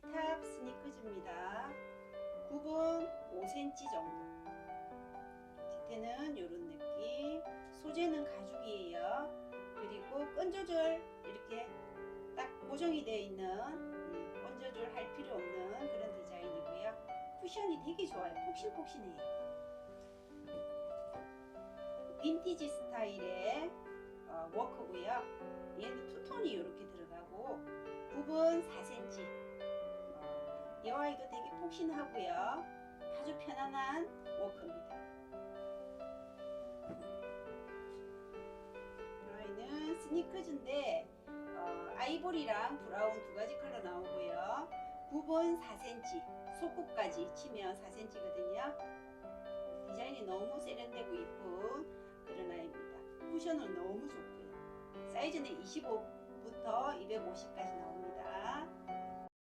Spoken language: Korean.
G탑 스니커즈입니다. 굽은 5cm 정도. 뒤태는 이런 느낌. 소재는 가죽이에요. 그리고 끈 조절 이렇게 딱 고정이 되어 있는 음, 끈 조절 할 필요 없는 그런 디자인이고요. 쿠션이 되게 좋아요. 폭신폭신해요. 빈티지 스타일의 어, 워커고요. 얘는 투톤이 이렇게 들어가고 굽은 4cm. 어, 이 아이도 되게 폭신하고요. 아주 편안한 워커입니다. 이 아이는 스니커즈인데 어, 아이보리랑 브라운 두 가지 컬러 나오고요. 굽은 4cm, 속굽까지 치면 4cm거든요. 디자인이 너무 세련되고 이쁜 그런 아이입니다. 쿠션은 너무 좋고요. 사이즈는 25부터 250까지 나오는